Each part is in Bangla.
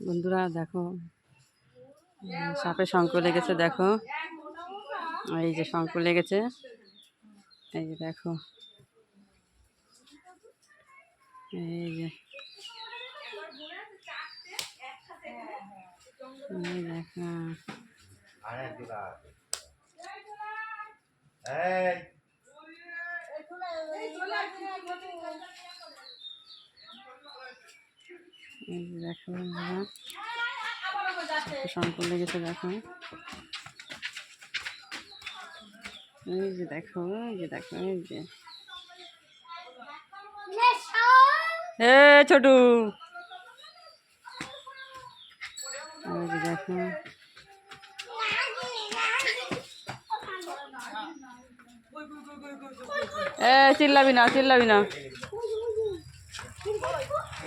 বন্ধুরা, দেখো। সাপে শঙ্খ লেগেছে, দেখো। এই যে শঙ্খ লেগেছে, এই যে দেখো। এই যে। দেখো। এই। যে দেখো শঙ্খ লেগেছে দেখো। এই যে দেখো, এই যে দেখো, এই যে। এ, ছোটু। এই দেখো। এ, চিল্লাবি না চিল্লাবি না।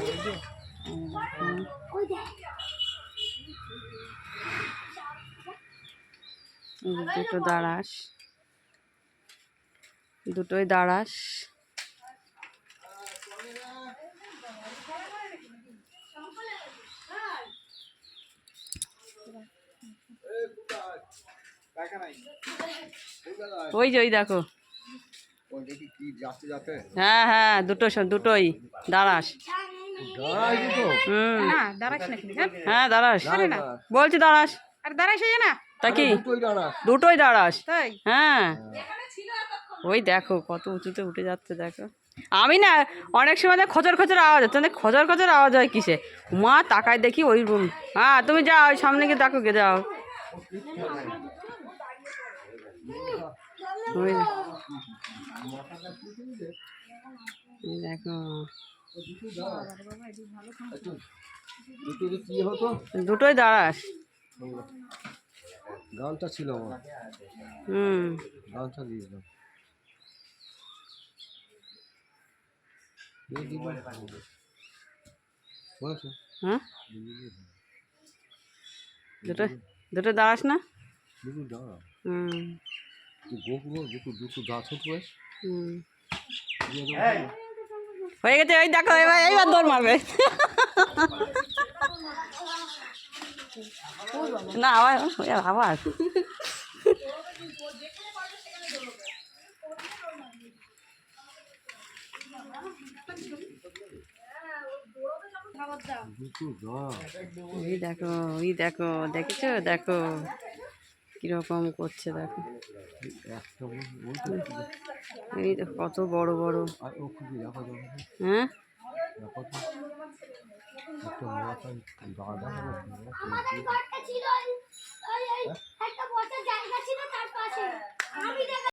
এই দুটো দাঁড়াস। দুটোই দাঁড়াস। ওই যে ওই দেখো। হ্যাঁ হ্যাঁ দুটো দুটোই দাঁড়াস। না দাঁড়াস না হ্যাঁ দাঁড়াস। না। বলছি দাঁড়াস। আর দাঁড়াস হয়ে না। তা কি? দুটোই দাঁড়াস। তাই? হ্যাঁ। ওই দেখো কত উঁচুতে উঠে যাচ্ছে দেখো। আমি না অনেক সময় দেখ খচর খচর আওয়াজ হচ্ছে। অনেক খচর খচর আওয়াজ হয় কিসে? মা তাকায় দেখি ওই রুম হ্যাঁ তুমি যাও ওই সামনে গিয়ে দেখো গে যাও। এই দেখো। দুটোই দাঁড়াস। গানটা ছিল আমার। হুম। গানটা দিয়েছিলাম এই হ্যাঁ দুটো দুটো দাঁড়াস না? দুটো দাঁড়া হুম। তুই দুটো দুটো গাছ হতো হয়ে গেছে ওই দেখো এবার এইবার দৌড় মারবে। না আবার আবার। ওই দেখো ওই দেখো দেখেছ? দেখো। কীরকম করছে দেখো। এই দেখো কত বড় বড়। হ্যাঁ?